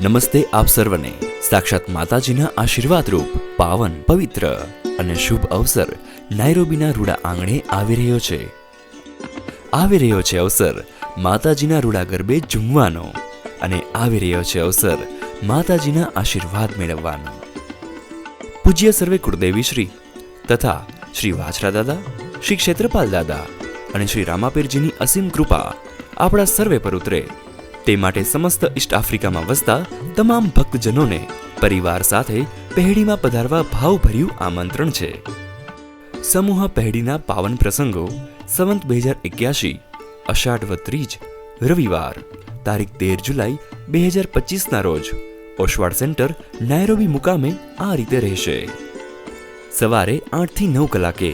નમસ્તે આપ સર્વને. સાક્ષાત માતાજીના આશીર્વાદ રૂપ, પાવન પવિત્ર અને શુભ અવસર નાયરોબીના રૂડા આંગણે આવી રહ્યો છે. આવી રહ્યો છે અવસર માતાજીના રૂડા ગરબે ઝૂમવાનો અને આવી રહ્યો છે અવસર માતાજીના આશીર્વાદ મેળવવાનો. પૂજ્ય સર્વે કુળદેવી શ્રી તથા શ્રી વાછરા દાદા, શ્રી ક્ષેત્રપાલ દાદા અને શ્રી રામાપીરજીની અસીમ કૃપા આપણા સર્વે પર ઉતરે. તે માટે સમસ્ત ઈસ્ટ આફ્રિકામાં વસતા તમામ ભક્તજનોને પરિવાર સાથે પહેડીમાં પધારવા ભાવભર્યું આમંત્રણ છે. સમૂહ પહેડીના પાવન પ્રસંગો સંવંત બે હજાર એક્યાસી અષાઢ ત્રીજ રવિવાર, તારીખ તેર જુલાઈ બે હજાર પચીસના રોજ ઓશવાડ સેન્ટર નાયરોબી મુકામે આ રીતે રહેશે. સવારે આઠથી નવ કલાકે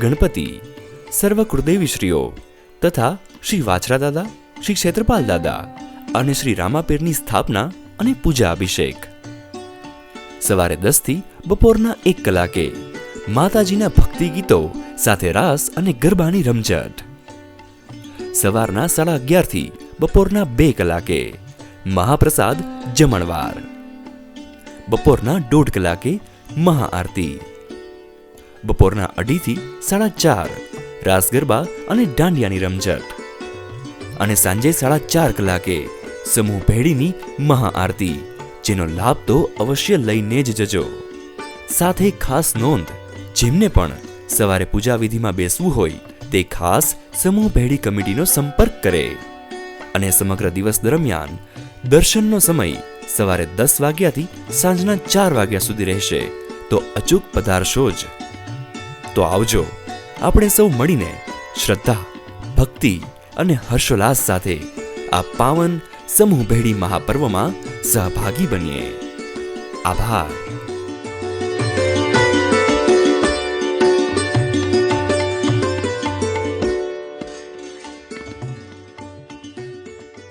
ગણપતિ સર્વ કુળદેવીશ્રીઓ તથા શ્રી વાછરા દાદા શ્રી ક્ષેત્રપાલ દાદા અને શ્રી રામાપીરની સ્થાપના અને પૂજા અભિષેક. સવારે દસથી બપોરના એક કલાકે માતાજીના ભક્તિ ગીતો સાથે રાસ અને ગરબાની રમઝટ. સવારના સાડા અગિયારથી બપોરના બે કલાકે મહાપ્રસાદ જમણવાર. બપોરના દોઢ કલાકે મહાઆરતી. બપોરના અઢીથી સાડા ચાર રાસ ગરબા અને દાંડિયાની રમઝટ. અને સાંજે સાડા ચાર કલાકે સમૂહ ભેડીની મહાઆરતી, જેનો લાભ તો અવશ્ય લઈને જ જજો. સાથે ખાસ નોંધ, જેમને પણ સવારે પૂજા વિધિમાં બેસવું હોય, તે ખાસ સમૂહ ભેડી કમિટીનો સંપર્ક કરે. અને સમગ્ર દિવસ દરમિયાન દર્શનનો સમય સવારે દસ વાગ્યાથી સાંજના ચાર વાગ્યા સુધી રહેશે. તો અચૂક પધારશો જ. તો આવજો. આપણે સૌ મળીને શ્રદ્ધા, ભક્તિ અને હર્ષોલ્લાસ સાથે આ પાવન સમૂહ ભેડી મહાપર્વમાં સહભાગી બનીએ. આભાર.